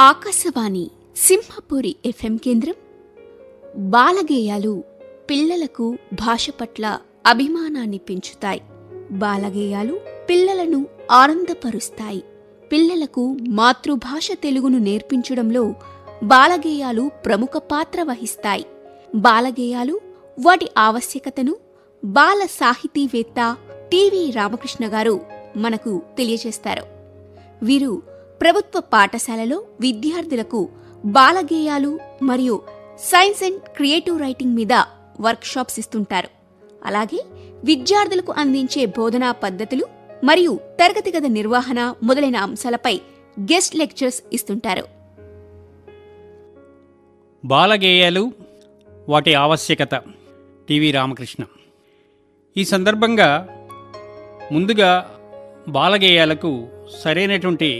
Akashvani Simhapuri FM కేంద్రం. బాలగేయాలు పిల్లలకు భాష పట్ల అభిమానాన్ని పెంచుతాయి. బాలగేయాలు పిల్లలను ఆనందపరుస్తాయి. పిల్లలకు మాతృభాష తెలుగును నేర్పించడంలో బాలగేయాలు ప్రముఖ పాత్ర వహిస్తాయి. బాలగేయాలు వాటి ఆవశ్యకతను బాల సాహితీవేత్త టివి రామకృష్ణ గారు మనకు తెలియజేస్తారు. వీరు ప్రభుత్వ పాఠశాలలో విద్యార్థులకు బాలగేయాలు మరియు సైన్స్ అండ్ క్రియేటివ్ రైటింగ్ మీద వర్క్షాప్స్ ఇస్తుంటారు. అలాగే విద్యార్థులకు అందించే బోధనా పద్ధతులు మరియు తరగతి గద నిర్వహణ మొదలైన అంశాలపై గెస్ట్ లెక్చర్స్ ఇస్తుంటారు. బాలగేయాలు వాటి ఆవశ్యకత టివి రామకృష్ణ. ఈ సందర్భంగా ముందుగా బాలగేయాలకు సరైనటువంటి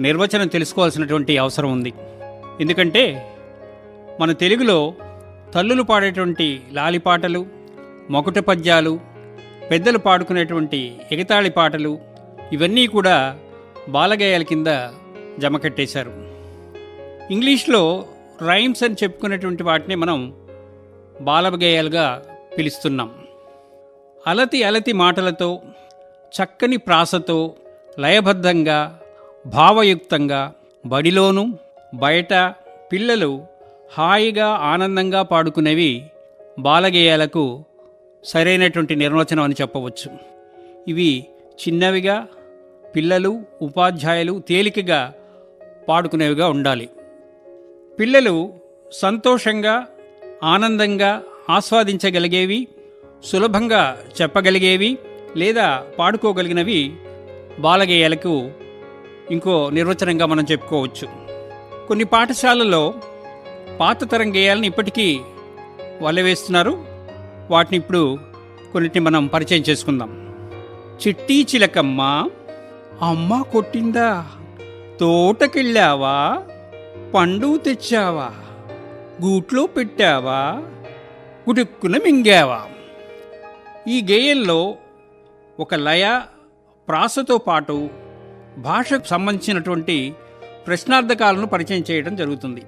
నిర్వచనం తెలుసుకోవాల్సినటువంటి అవసరం ఉంది. ఎందుకంటే మన తెలుగులో తల్లులు పాడేటువంటి లాలిపాటలు మొకుట పద్యాలు పెద్దలు పాడుకునేటువంటి ఎగతాళి పాటలు ఇవన్నీ కూడా బాలగేయాల కింద జమ కట్టేశారు. ఇంగ్లీష్లో రైమ్స్ అని చెప్పుకునేటువంటి వాటిని మనం బాలగేయాలుగా పిలుస్తున్నాం. అలతి అలతి మాటలతో చక్కని ప్రాసతో లయబద్ధంగా భావయుక్తంగా బడిలోనూ బయట పిల్లలు హాయిగా ఆనందంగా పాడుకునేవి బాలగేయాలకు సరైనటువంటి నిర్వచనం అని చెప్పవచ్చు. ఇవి చిన్నవిగా పిల్లలు ఉపాధ్యాయులు తేలికగా పాడుకునేవిగా ఉండాలి. పిల్లలు సంతోషంగా ఆనందంగా ఆస్వాదించగలిగేవి సులభంగా చెప్పగలిగేవి లేదా పాడుకోగలిగినవి బాలగేయాలకు ఇంకో నిర్వచనంగా మనం చెప్పుకోవచ్చు. కొన్ని పాఠశాలల్లో పాత తరం గేయాలను ఇప్పటికీ వల్లవేస్తున్నారు వాటిని ఇప్పుడు కొన్నిటిని మనం పరిచయం చేసుకుందాం. చిట్టి చిలకమ్మ అమ్మ కొట్టిందా? తోటకెళ్ళావా? పండు తెచ్చావా? గూట్లో పెట్టావా? గుడుక్కున మింగావా? ఈ గేయంలో ఒక లయ ప్రాసతో పాటు భాషకు సంబంధించినటువంటి ప్రశ్నార్థకాలను పరిచయం చేయడం జరుగుతుంది.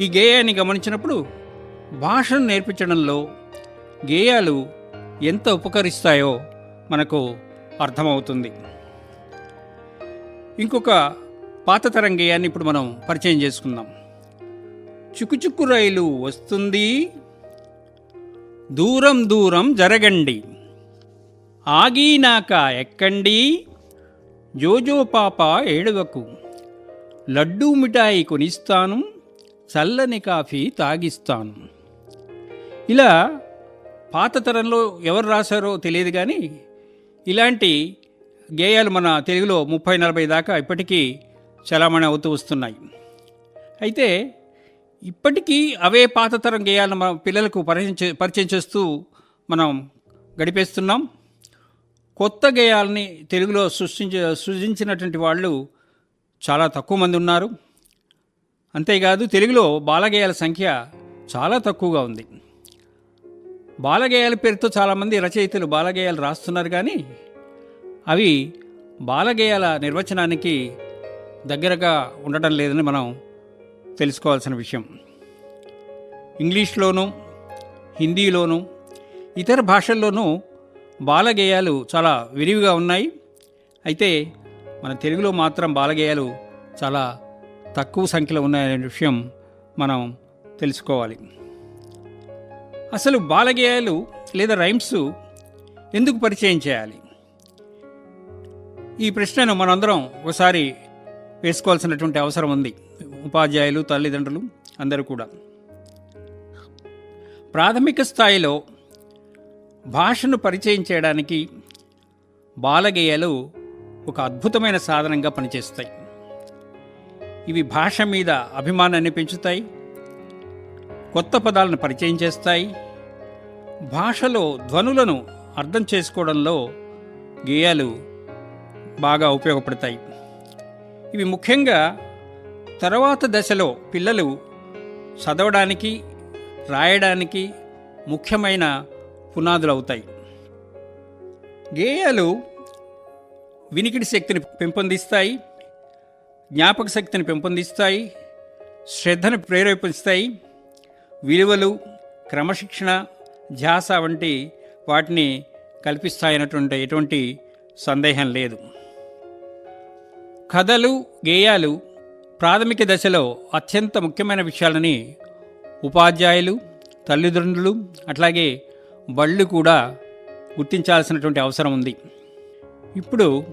ఈ గేయాన్ని గమనించినప్పుడు భాషను నేర్పించడంలో గేయాలు ఎంత ఉపకరిస్తాయో మనకు అర్థమవుతుంది. ఇంకొక పాత తరం గేయాన్ని ఇప్పుడు మనం పరిచయం చేసుకుందాం. చుకుచుక్కు రైలు వస్తుంది దూరం దూరం జరగండి ఆగినాక ఎక్కండి జోజో పాప ఏడవకు. లడ్డూ మిఠాయి కొనిస్తాను చల్లని కాఫీ తాగిస్తాను. ఇలా పాత తరంలో ఎవరు రాశారో తెలియదు కానీ ఇలాంటి గేయాలు మన తెలుగులో ముప్పై నలభై దాకా ఇప్పటికీ చలామణి అవుతూ వస్తున్నాయి. అయితే ఇప్పటికీ అవే పాత తరం గేయాలను మన పిల్లలకు పరిచయం పరిచయం చేస్తూ మనం గడిపేస్తున్నాం. కొత్త గేయాలని తెలుగులో సృష్టించ సృజించినటువంటి వాళ్ళు చాలా తక్కువ మంది ఉన్నారు. అంతేకాదు తెలుగులో బాలగేయాల సంఖ్య చాలా తక్కువగా ఉంది. బాలగేయాల పేరుతో చాలామంది రచయితలు బాలగేయాలు రాస్తున్నారు కానీ అవి బాలగేయాల నిర్వచనానికి దగ్గరగా ఉండటం లేదని మనం తెలుసుకోవాల్సిన విషయం. ఇంగ్లీష్లోనూ హిందీలోనూ ఇతర భాషల్లోనూ బాలగేయాలు చాలా విరివిగా ఉన్నాయి. అయితే మన తెలుగులో మాత్రం బాలగేయాలు చాలా తక్కువ సంఖ్యలో ఉన్నాయనే విషయం మనం తెలుసుకోవాలి. అసలు బాలగేయాలు లేదా రైమ్స్ ఎందుకు పరిచయం చేయాలి? ఈ ప్రశ్నను మనందరం ఒకసారి వేసుకోవాల్సినటువంటి అవసరం ఉంది. ఉపాధ్యాయులు తల్లిదండ్రులు అందరూ కూడా. ప్రాథమిక స్థాయిలో భాషను పరిచయం చేయడానికి బాలగేయాలు ఒక అద్భుతమైన సాధనంగా పనిచేస్తాయి. ఇవి భాష మీద అభిమానాన్ని పెంచుతాయి కొత్త పదాలను పరిచయం చేస్తాయి. భాషలో ధ్వనులను అర్థం చేసుకోవడంలో గేయాలు బాగా ఉపయోగపడతాయి. ఇవి ముఖ్యంగా తర్వాత దశలో పిల్లలు చదవడానికి రాయడానికి ముఖ్యమైన పునాదులు అవుతాయి గేయాలు వినికిడి శక్తిని పెంపొందిస్తాయి జ్ఞాపక శక్తిని పెంపొందిస్తాయి శ్రద్ధను ప్రేరేపిస్తాయి. విలువలు క్రమశిక్షణ ధ్యాస వంటి వాటిని కల్పిస్తాయన్నటువంటి ఎటువంటి సందేహం లేదు. కథలు గేయాలు ప్రాథమిక దశలో అత్యంత ముఖ్యమైన విషయాలని ఉపాధ్యాయులు తల్లిదండ్రులు అట్లాగే బళ్ళు కూడా గుర్తించాల్సినటువంటి అవసరం ఉంది. ఇప్పుడు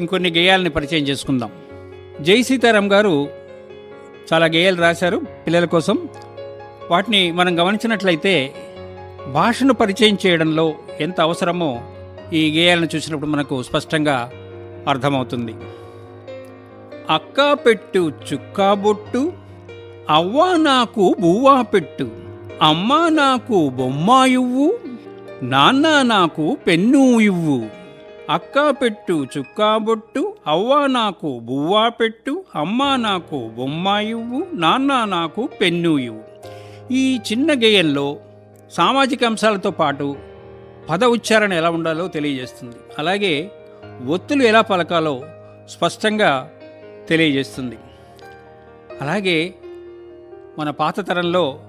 ఇంకొన్ని గేయాలని పరిచయం చేసుకుందాం. జై సీతారాం గారు చాలా గేయాలు రాశారు పిల్లల కోసం. వాటిని మనం గమనించినట్లయితే భాషను పరిచయం చేయడంలో ఎంత అవసరమో ఈ గేయాలను చూసినప్పుడు మనకు స్పష్టంగా అర్థమవుతుంది. అక్క పెట్టు చుక్కా బొట్టు అవ్వా నాకు బువ్వా పెట్టు. అమ్మ నాకు బొమ్మ ఇవ్వు నాన్న నాకు పెన్ను ఇవ్వు అక్క పెట్టు చుక్కా బొట్టు అవ్వ నాకు బువ్వా పెట్టు అమ్మ నాకు బొమ్మ ఇవ్వు నాన్న నాకు పెన్ను ఇవ్వు. ఈ చిన్న గేయంలో సామాజిక అంశాలతో పాటు పద ఉచ్చారణ ఎలా ఉండాలో తెలియజేస్తుంది. అలాగే ఒత్తులు ఎలా పలకాలో స్పష్టంగా తెలియజేస్తుంది. అలాగే మన పాత తరంలో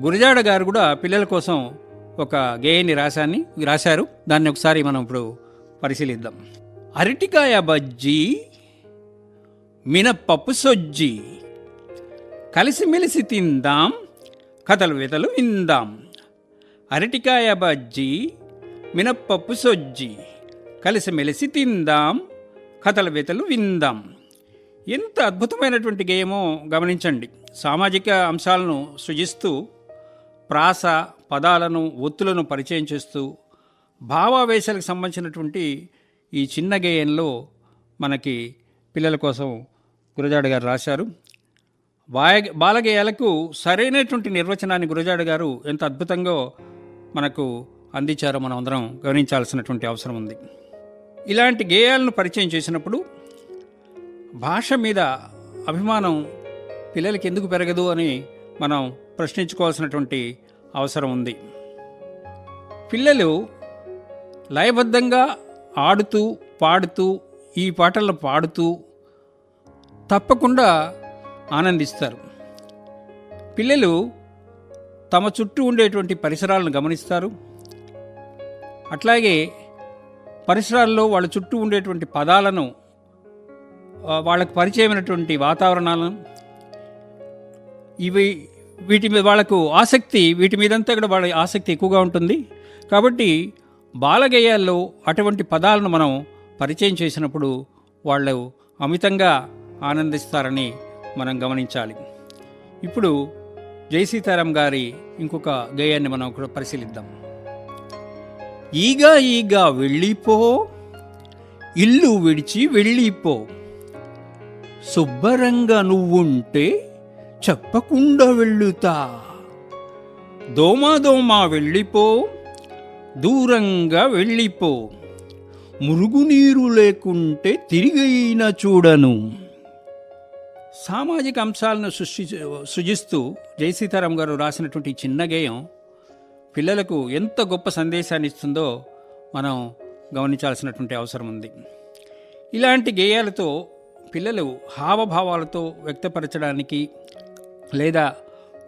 గురజాడ గారు కూడా పిల్లల కోసం ఒక గేయాన్ని రాశాన్ని రాశారు. దాన్ని ఒకసారి మనం ఇప్పుడు పరిశీలిద్దాం. అరటికాయ బజ్జీ మినప్పప్పు సొజ్జి. కలిసిమెలిసి తిందాం కథలు వితలు విందాం. అరటికాయ బజ్జీ మినప్పప్పు సొజ్జి. కలిసిమెలిసి తిందాం కథల వెతలు విందాం. ఎంత అద్భుతమైనటువంటి గేయమో గమనించండి. సామాజిక అంశాలను సృజిస్తూ ప్రాస పదాలను ఒత్తులను పరిచయం చేస్తూ భావావేశాలకు సంబంధించినటువంటి ఈ చిన్న గేయంలో మనకి పిల్లల కోసం గురజాడ గారు రాశారు. బాయ బాలగేయాలకు సరైనటువంటి నిర్వచనాన్ని గురజాడ గారు ఎంత అద్భుతంగా మనకు అందించారో మనం అందరం గమనించాల్సినటువంటి అవసరం ఉంది. ఇలాంటి గేయాలను పరిచయం చేసినప్పుడు భాష మీద అభిమానం పిల్లలకి ఎందుకు పెరగదు అని మనం ప్రశ్నించుకోవాల్సినటువంటి అవసరం ఉంది. పిల్లలు లయబద్ధంగా ఆడుతూ పాడుతూ ఈ పాటలను పాడుతూ తప్పకుండా ఆనందిస్తారు. పిల్లలు తమ చుట్టూ ఉండేటువంటి పరిసరాలను గమనిస్తారు. అట్లాగే పరిసరాల్లో వాళ్ళ చుట్టూ ఉండేటువంటి పదాలను వాళ్ళకు పరిచయమైనటువంటి వాతావరణాలను ఇవి వీటి మీద వాళ్ళకు ఆసక్తి వీటి మీదంతా కూడా వాళ్ళ ఆసక్తి ఎక్కువగా ఉంటుంది. కాబట్టి బాలగేయాల్లో అటువంటి పదాలను మనం పరిచయం చేసినప్పుడు వాళ్ళు అమితంగా ఆనందిస్తారని మనం గమనించాలి. ఇప్పుడు జై సీతారాం గారి ఇంకొక గేయాన్ని మనం కూడా పరిశీలిద్దాం. ఈగా ఈగా వెళ్ళిపో ఇల్లు విడిచి వెళ్ళిపో శుభ్రంగా నువ్వుంటే చెప్పకుండా వెళ్ళుతా. దోమా దోమా వెళ్ళిపో దూరంగా వెళ్ళిపో. మురుగునీరు లేకుంటే తిరిగైనా చూడను. సామాజిక అంశాలను సృష్టి సృజిస్తూ జయసీతారాం గారు రాసినటువంటి చిన్న గేయం పిల్లలకు ఎంత గొప్ప సందేశాన్ని ఇస్తుందో మనం గమనించాల్సినటువంటి అవసరం ఉంది. ఇలాంటి గేయాలతో పిల్లలు హావభావాలతో వ్యక్తపరచడానికి లేదా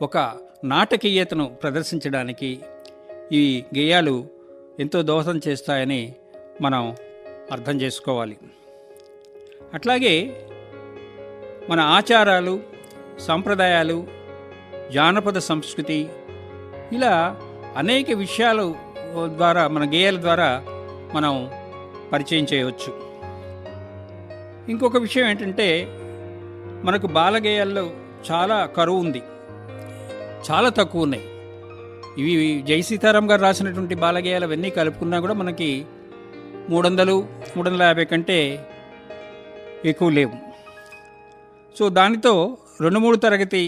ఒక నాటకీయతను ప్రదర్శించడానికి ఈ గేయాలు ఎంతో దోహదం చేస్తాయని మనం అర్థం చేసుకోవాలి. అట్లాగే మన ఆచారాలు సంప్రదాయాలు జానపద సంస్కృతి ఇలా అనేక విషయాలు ద్వారా మన గేయాల ద్వారా మనం పరిచయం చేయవచ్చు. ఇంకొక విషయం ఏంటంటే మనకు బాలగేయాల్లో చాలా కరువు ఉంది. చాలా తక్కువ ఉన్నాయి. ఇవి జై సీతారాం గారు రాసినటువంటి బాలగేయాలు అవన్నీ కలుపుకున్నా కూడా మనకి మూడు వందలు మూడు వందల యాభై కంటే ఎక్కువ లేవు. సో దానితో రెండు మూడు తరగతి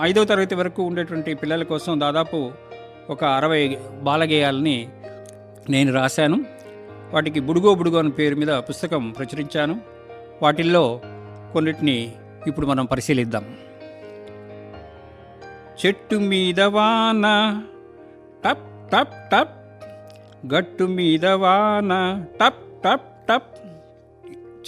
ఐదవ తరగతి వరకు ఉండేటువంటి పిల్లల కోసం దాదాపు ఒక అరవై బాలగేయాలని నేను రాశాను. వాటికి బుడుగో బుడుగో అనే పేరు మీద పుస్తకం ప్రచురించాను. వాటిల్లో కొన్నిటిని ఇప్పుడు మనం పరిశీలిద్దాం. చెట్టు మీద వాన. టప్ టప్ టప్. గట్టు మీద వాన. టప్ టప్ టప్.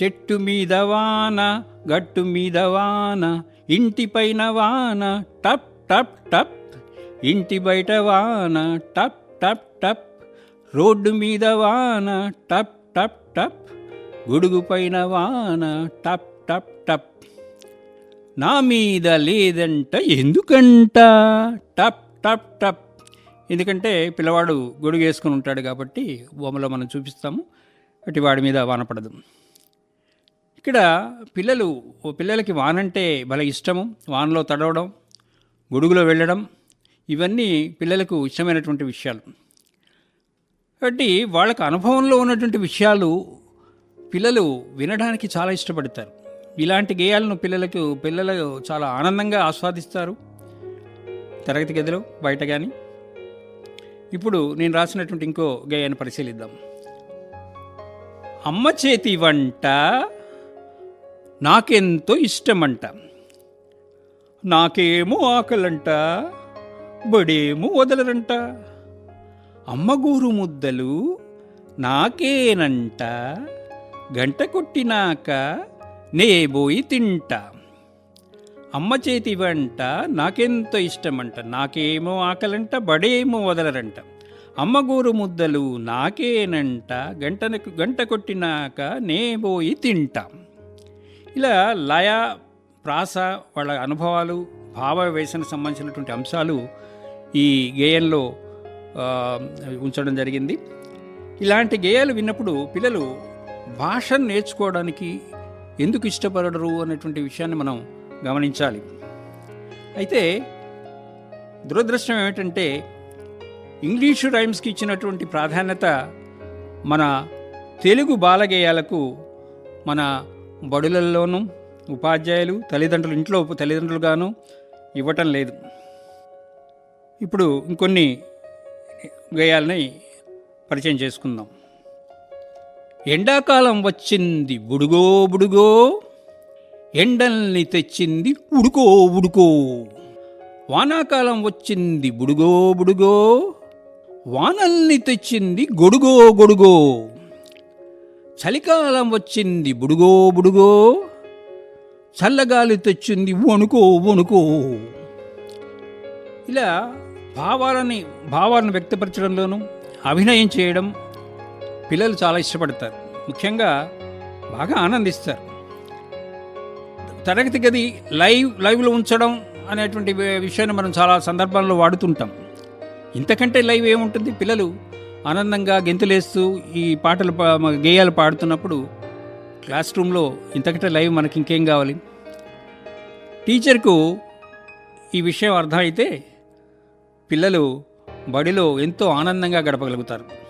చెట్టు మీద వాన గట్టు మీద వాన. ఇంటిపైన వాన. టప్ టప్ టప్. ఇంటి బయట వాన. టప్ టప్ టప్. రోడ్డు మీద వాన. టప్ టప్ టప్. గొడుగుపైన వాన. టప్ టప్ టప్. నా మీద లేదంట ఎందుకంట? టప్ టప్ టప్. ఎందుకంటే పిల్లవాడు గొడుగు వేసుకుని ఉంటాడు కాబట్టి బొమ్మలో మనం చూపిస్తాము. అటు వాడి మీద వాన పడదు. ఇక్కడ పిల్లలు ఓ పిల్లలకి వానంటే భలే ఇష్టము. వానలో తడవడం గొడుగులో వెళ్ళడం ఇవన్నీ పిల్లలకు ఇష్టమైనటువంటి విషయాలు. కాబట్టి వాళ్ళకు అనుభవంలో ఉన్నటువంటి విషయాలు పిల్లలు వినడానికి చాలా ఇష్టపడతారు. ఇలాంటి గేయాలను పిల్లలకు పిల్లలు చాలా ఆనందంగా ఆస్వాదిస్తారు. తరగతి గదిలో బయట కానీ ఇప్పుడు నేను రాసినటువంటి ఇంకో గేయాన్ని పరిశీలిద్దాం. అమ్మ చేతి వంట నాకెంతో ఇష్టమంట. నాకేమో ఆకలంట బడేమో వదలరంట. అమ్మగూరు ముద్దలు నాకేనంట గంట కొట్టినాక నేబోయి తింటా. అమ్మ చేతి వంట నాకెంతో ఇష్టమంట. నాకేమో ఆకలంట బడేమో వదలరంట. అమ్మగూరు ముద్దలు నాకేనంట. గంటనకు గంట కొట్టినాక నేబోయి తింటా. ఇలా లయ ప్రాస వాళ్ళ అనుభవాలు భావ సంబంధించినటువంటి అంశాలు ఈ గేయంలో ఉంచడం జరిగింది. ఇలాంటి గేయాలు విన్నప్పుడు పిల్లలు భాషను నేర్చుకోవడానికి ఎందుకు ఇష్టపడరు అనేటువంటి విషయాన్ని మనం గమనించాలి. అయితే దురదృష్టం ఏమిటంటే ఇంగ్లీషు రైమ్స్కి ఇచ్చినటువంటి ప్రాధాన్యత మన తెలుగు బాలగేయాలకు మన బడులల్లోనూ ఉపాధ్యాయులు తల్లిదండ్రులు ఇంట్లో తల్లిదండ్రులుగాను ఇవ్వటం లేదు. ఇప్పుడు ఇంకొన్ని గేయాలని పరిచయం చేసుకుందాం. ఎండాకాలం వచ్చింది బుడుగో బుడుగో ఎండల్ని తెచ్చింది ఉడుకో ఉడుకో వానాకాలం వచ్చింది బుడుగో బుడుగో వానల్ని తెచ్చింది గొడుగో గొడుగో. చలికాలం వచ్చింది బుడుగో బుడుగో చల్లగాలి తెచ్చింది వణుకో వణుకో. ఇలా భావాలని భావాలను వ్యక్తపరచడంలోనూ అభినయం చేయడం పిల్లలు చాలా ఇష్టపడతారు. ముఖ్యంగా బాగా ఆనందిస్తారు. తరగతి గది లైవ్ లైవ్లో ఉంచడం అనేటువంటి విషయాన్ని మనం చాలా సందర్భాల్లో వాడుతుంటాం. ఇంతకంటే లైవ్ ఏముంటుంది? పిల్లలు ఆనందంగా గెంతులేస్తూ ఈ పాటలు పా- గేయాలు పాడుతున్నప్పుడు క్లాస్ రూమ్లో ఇంతకంటే లైవ్ మనకి ఇంకేం కావాలి? టీచర్కు ఈ విషయం అర్థమైతే పిల్లలు బడిలో ఎంతో ఆనందంగా గడపగలుగుతారు.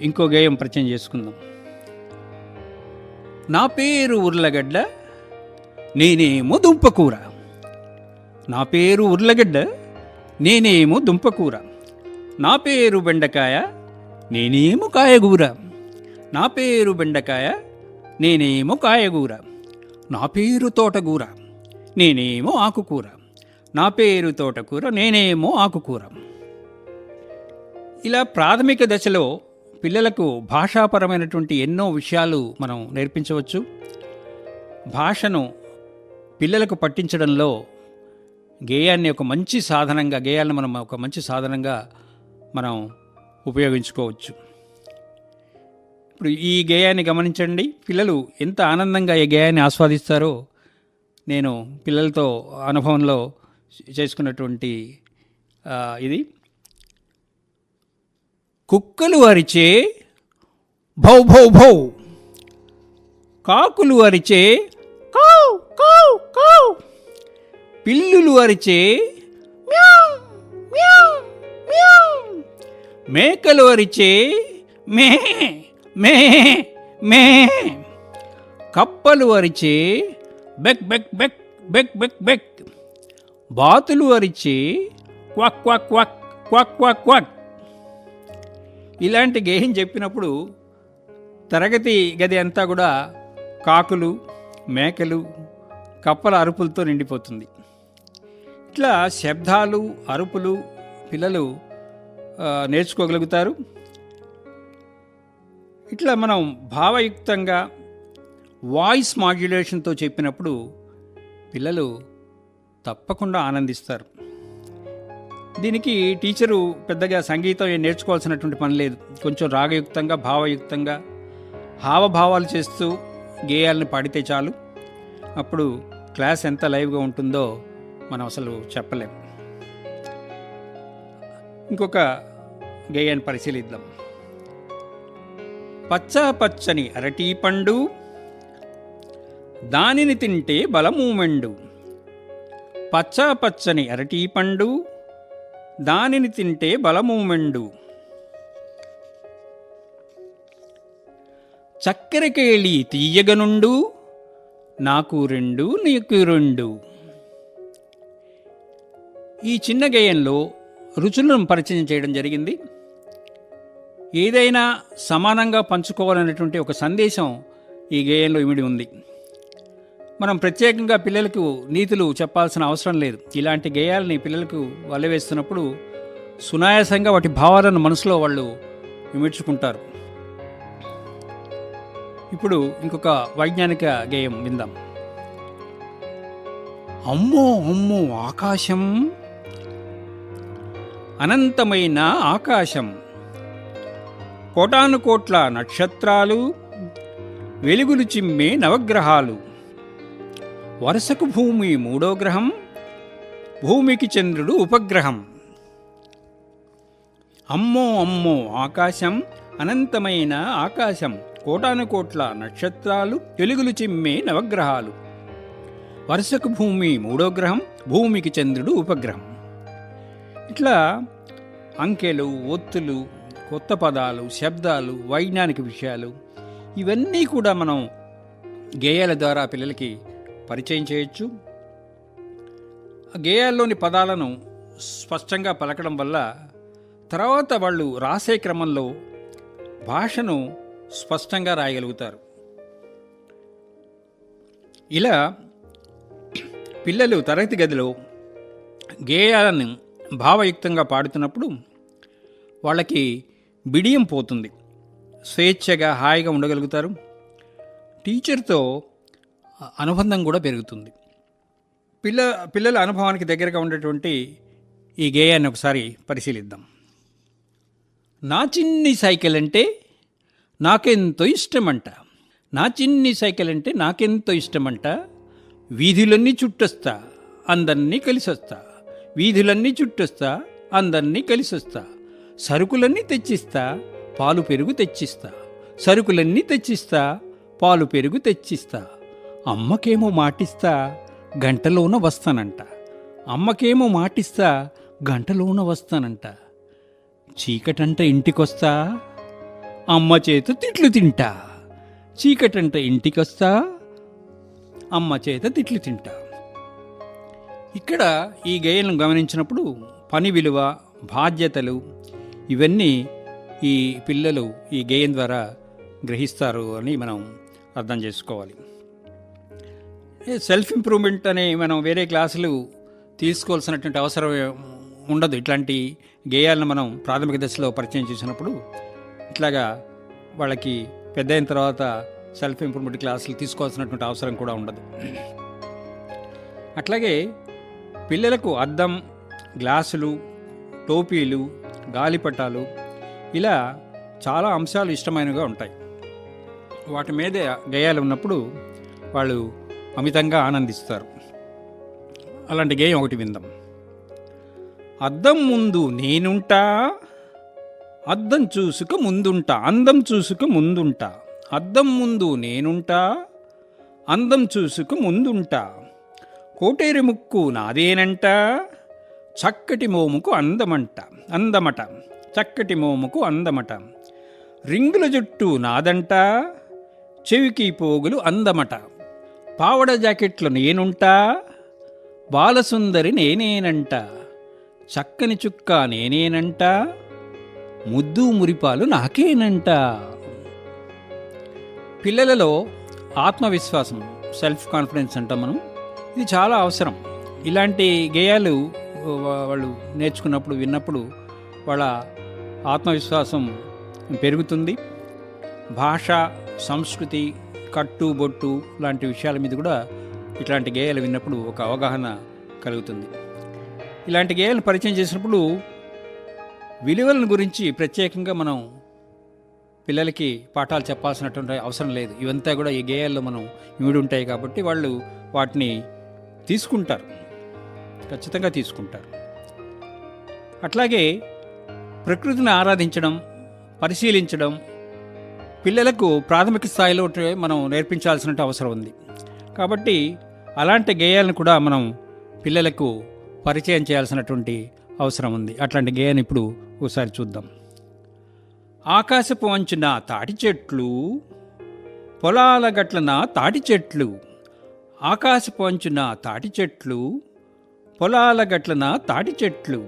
ఇంకో గేయం పరిచయం చేసుకుందాం. నా పేరు ఉర్లగడ్డ నేనేమో దుంపకూర. నా పేరు ఉర్లగడ్డ నేనేమో దుంపకూర. నా పేరు బెండకాయ నేనేమో కాయగూర. నా పేరు బెండకాయ నేనేమో కాయగూర. నా పేరు తోటకూర నేనేమో ఆకుకూర. నా పేరు తోటకూర నేనేమో ఆకుకూర. ఇలా ప్రాథమిక దశలో పిల్లలకు భాషాపరమైనటువంటి ఎన్నో విషయాలు మనం నేర్పించవచ్చు. భాషను పిల్లలకు పట్టించడంలో గేయాన్ని ఒక మంచి సాధనంగా గేయాన్ని మనం ఒక మంచి సాధనంగా మనం ఉపయోగించుకోవచ్చు. ఇప్పుడు ఈ గేయాన్ని గమనించండి. పిల్లలు ఎంత ఆనందంగా ఈ గేయాన్ని ఆస్వాదిస్తారో నేను పిల్లలతో అనుభవంలో చేసుకున్నటువంటి ఇది. కుక్కలు అరిచే భౌ భౌ భౌ. కాకులు అరిచే కౌ కౌ కౌ పిల్లులు అరిచే మేకలు అరిచే మే మే మే. కప్పలు అరిచే బెక్ బెక్ బెక్ బెక్ బెక్ బెక్. బాతులు అరిచే క్వాక్ క్వక్ క్వాక్ క్వాక్ క్వక్ క్వాక్. ఇలాంటి గేయం చెప్పినప్పుడు తరగతి గది అంతా కూడా కాకులు మేకలు కప్పల అరుపులతో నిండిపోతుంది. ఇట్లా శబ్దాలు అరుపులు పిల్లలు నేర్చుకోగలుగుతారు. ఇట్లా మనం భావయుక్తంగా వాయిస్ మాడ్యులేషన్తో చెప్పినప్పుడు పిల్లలు తప్పకుండా ఆనందిస్తారు. దీనికి టీచరు పెద్దగా సంగీతం ఏం నేర్చుకోవాల్సినటువంటి పని లేదు. కొంచెం రాగయుక్తంగా భావయుక్తంగా హావభావాలు చేస్తూ గేయాలను పాడితే చాలు. అప్పుడు క్లాస్ ఎంత లైవ్గా ఉంటుందో మనం అసలు చెప్పలేం. ఇంకొక గేయాన్ని పరిశీలిద్దాం. పచ్చ పచ్చని అరటి పండు దానిని తింటే బలము మెండు. పచ్చ పచ్చని అరటి పండు దానిని తింటే బలము మెండు. చక్కెరకేళి తీయగనుండు నాకు రెండు నీకు రెండు. ఈ చిన్న గేయంలో రుచులను పరిచయం చేయడం జరిగింది. ఏదైనా సమానంగా పంచుకోవాలనేటువంటి ఒక సందేశం ఈ గేయంలో ఇమిడి ఉంది. మనం ప్రత్యేకంగా పిల్లలకు నీతులు చెప్పాల్సిన అవసరం లేదు. ఇలాంటి గేయాలని పిల్లలకు వల్లవేస్తున్నప్పుడు సునాయాసంగా వాటి భావాలను మనసులో వాళ్ళు ఇమిడ్చుకుంటారు ఇప్పుడు ఇంకొక వైజ్ఞానిక గేయం విందాం. అమ్మో అమ్మో ఆకాశం. అనంతమైన ఆకాశం. కోటాను కోట్ల నక్షత్రాలు. వెలుగులు చిమ్మే నవగ్రహాలు. వరుసకు భూమి మూడో గ్రహం భూమికి చంద్రుడు ఉపగ్రహం. అమ్మో అమ్మో ఆకాశం అనంతమైన ఆకాశం కోటాను కోట్ల నక్షత్రాలు వెలుగులు చిమ్మే నవగ్రహాలు. వరుసకు భూమి మూడో గ్రహం భూమికి చంద్రుడు ఉపగ్రహం. ఇట్లా అంకెలు ఒత్తులు కొత్త పదాలు శబ్దాలు వైజ్ఞానిక విషయాలు ఇవన్నీ కూడా మనం గేయాల ద్వారా పిల్లలకి పరిచయం చేయొచ్చు. ఆ గేయాల్లోని పదాలను స్పష్టంగా పలకడం వల్ల తర్వాత వాళ్ళు రాసే క్రమంలో భాషను స్పష్టంగా రాయగలుగుతారు. ఇలా పిల్లలు తరగతి గదిలో గేయాలను భావయుక్తంగా పాడుతున్నప్పుడు వాళ్ళకి బిడియం పోతుంది. స్వేచ్ఛగా హాయిగా ఉండగలుగుతారు. టీచర్తో అనుబంధం కూడా పెరుగుతుంది. పిల్ల పిల్లల అనుభవానికి దగ్గరగా ఉండేటువంటి ఈ గేయాన్ని ఒకసారి పరిశీలిద్దాం. నా చిన్ని సైకిల్ అంటే నాకెంతో ఇష్టమంట. నా చిన్ని సైకిల్ అంటే నాకెంతో ఇష్టమంట. వీధులన్నీ చుట్టొస్తా అందరినీ కలిసొస్తా. వీధులన్నీ చుట్టొస్తా అందరినీ కలిసొస్తా. సరుకులన్నీ తెచ్చిస్తా పాలు పెరుగు తెచ్చిస్తా. సరుకులన్నీ తెచ్చిస్తా పాలు పెరుగు తెచ్చిస్తా. అమ్మకేమో మాటిస్తా గంటలోన వస్తానంట. అమ్మకేమో మాటిస్తా గంటలోన వస్తానంట. చీకటంట ఇంటికొస్తా అమ్మ చేత తిట్లు తింటా. చీకటంట ఇంటికొస్తా అమ్మ చేత తిట్లు తింటా. ఇక్కడ ఈ గేయాలను గమనించినప్పుడు పని విలువ బాధ్యతలు ఇవన్నీ ఈ పిల్లలు ఈ గేయం ద్వారా గ్రహిస్తారు అని మనం అర్థం చేసుకోవాలి. సెల్ఫ్ ఇంప్రూవ్మెంట్ అనే మనం వేరే క్లాసులు తీసుకోవాల్సినటువంటి అవసరం ఉండదు. ఇట్లాంటి గేయాలను మనం ప్రాథమిక దశలో పరిచయం చేసినప్పుడు ఇట్లాగా వాళ్ళకి పెద్ద అయిన తర్వాత సెల్ఫ్ ఇంప్రూవ్మెంట్ క్లాసులు తీసుకోవాల్సినటువంటి అవసరం కూడా ఉండదు. అట్లాగే పిల్లలకు అద్దం గ్లాసులు టోపీలు గాలిపటాలు ఇలా చాలా అంశాలు ఇష్టమైనవిగా ఉంటాయి. వాటి మీద గేయాలు ఉన్నప్పుడు వాళ్ళు అమితంగా ఆనందిస్తారు. అలాంటి గేయం ఒకటి విందాం. అద్దం ముందు నేనుంటా అద్దం చూసుక ముందుంటా అందం చూసుక ముందుంటా అద్దం ముందు నేనుంటా అందం చూసుక ముందుంటా కోటేరి ముక్కు నాదేనంట చక్కటి మోముకు అందమంట అందమట చక్కటి మోముకు అందమట రింగుల జుట్టు నాదంట చెవికి పోగులు అందమట. పావడ జాకెట్లు నేనుంటా బాలసుందరి నేనేనంట చక్కని చుక్క నేనేనంట ముద్దు మురిపాలు నాకేనంట. పిల్లలలో ఆత్మవిశ్వాసం సెల్ఫ్ కాన్ఫిడెన్స్ అంటాం మనం. ఇది చాలా అవసరం. ఇలాంటి గేయాలు వాళ్ళు నేర్చుకున్నప్పుడు విన్నప్పుడు వాళ్ళ ఆత్మవిశ్వాసం పెరుగుతుంది. భాష సంస్కృతి కట్టు బొట్టు లాంటి విషయాల మీద కూడా ఇట్లాంటి గేయాలు విన్నప్పుడు ఒక అవగాహన కలుగుతుంది. ఇలాంటి గేయాలను పరిచయం చేసినప్పుడు విలువలను గురించి ప్రత్యేకంగా మనం పిల్లలకి పాఠాలు చెప్పాల్సినటువంటి అవసరం లేదు. ఇవంతా కూడా ఈ గేయాల్లో మనం ఇమిడి ఉంటాయి కాబట్టి వాళ్ళు వాటిని తీసుకుంటారు. ఖచ్చితంగా తీసుకుంటారు. అట్లాగే ప్రకృతిని ఆరాధించడం పరిశీలించడం పిల్లలకు ప్రాథమిక స్థాయిలో మనం నేర్పించాల్సిన అవసరం ఉంది. కాబట్టి అలాంటి గేయాలను కూడా మనం పిల్లలకు పరిచయం చేయాల్సినటువంటి అవసరం ఉంది. అట్లాంటి గేయాన్ని ఇప్పుడు ఒకసారి చూద్దాం. ఆకాశపు అంచున తాటి చెట్లు పొలాల గట్లన తాటి చెట్లు ఆకాశపు అంచున తాటి చెట్లు పొలాల గట్లన తాటి చెట్లు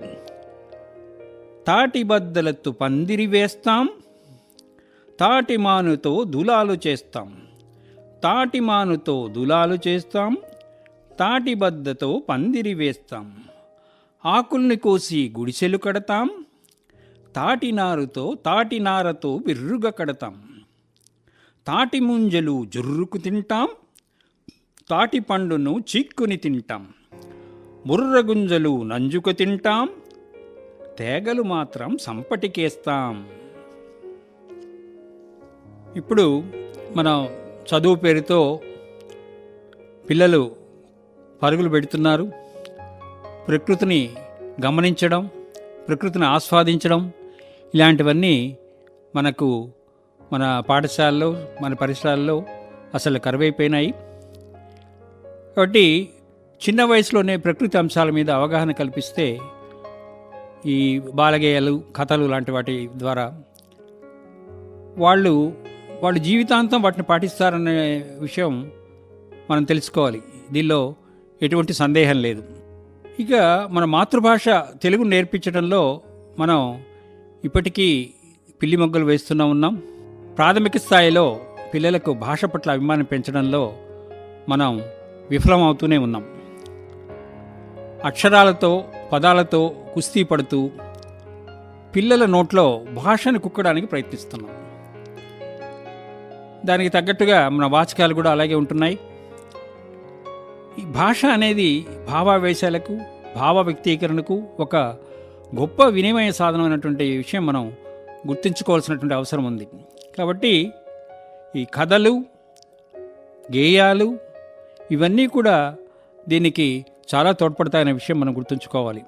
తాటి బద్దలతో పందిరి వేస్తాం తాటిమానుతో దులాలు చేస్తాం. తాటిమానుతో దులాలు చేస్తాం. తాటిబద్దతో పందిరి వేస్తాం. ఆకుల్ని కోసి గుడిసెలు కడతాం. తాటినారుతో తాటినారతో తాటి బిర్రుగా కడతాం. తాటి ముంజలు జుర్రుకు తింటాం. తాటి పండును చిక్కుని తింటాం. ముర్రగుంజలు నంజుకు తింటాం. తేగలు మాత్రం సంపటికేస్తాం. ఇప్పుడు మనం చదువు పేరుతో పిల్లలు పరుగులు పెడుతున్నారు. ప్రకృతిని గమనించడం ప్రకృతిని ఆస్వాదించడం ఇలాంటివన్నీ మనకు మన పాఠశాలలో మన పరిసరాల్లో అసలు కరువైపోయినాయి. కాబట్టి చిన్న వయసులోనే ప్రకృతి అంశాల మీద అవగాహన కల్పిస్తే ఈ బాలగేయాలు కథలు లాంటి వాటి ద్వారా వాళ్ళు వాళ్ళు జీవితాంతం వాటిని పాటిస్తారనే విషయం మనం తెలుసుకోవాలి. దీనిలో ఎటువంటి సందేహం లేదు. ఇక మన మాతృభాష తెలుగు నేర్పించడంలో మనం ఇప్పటికీ పిల్లి మొగ్గలు వేస్తూనే ఉన్నాం. ప్రాథమిక స్థాయిలో పిల్లలకు భాష పట్ల అభిమానం పెంచడంలో మనం విఫలం అవుతూనే ఉన్నాం. అక్షరాలతో పదాలతో కుస్తీ పడుతూ పిల్లల నోట్లో భాషను కుక్కడానికి ప్రయత్నిస్తున్నాం. దానికి తగ్గట్టుగా మన వాచకాలు కూడా అలాగే ఉంటున్నాయి. ఈ భాష అనేది భావావేశాలకు భావ వ్యక్తీకరణకు ఒక గొప్ప వినిమయ సాధనమైనటువంటి విషయం మనం గుర్తుంచుకోవాల్సినటువంటి అవసరం ఉంది. కాబట్టి ఈ కథలు గేయాలు ఇవన్నీ కూడా దీనికి చాలా తోడ్పడతాయనే విషయం మనం గుర్తుంచుకోవాలి.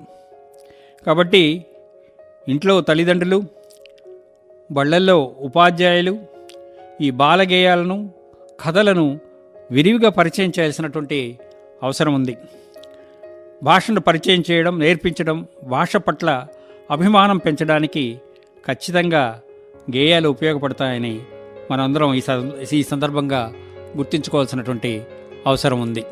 కాబట్టి ఇంట్లో తల్లిదండ్రులు బళ్ళల్లో ఉపాధ్యాయులు ఈ బాలగేయాలను కథలను విరివిగా పరిచయం చేయాల్సినటువంటి అవసరం ఉంది. భాషను పరిచయం చేయడం నేర్పించడం భాష పట్ల అభిమానం పెంచడానికి ఖచ్చితంగా గేయాలు ఉపయోగపడతాయని మనందరం ఈ ఈ సందర్భంగా గుర్తుంచుకోవాల్సినటువంటి అవసరం ఉంది.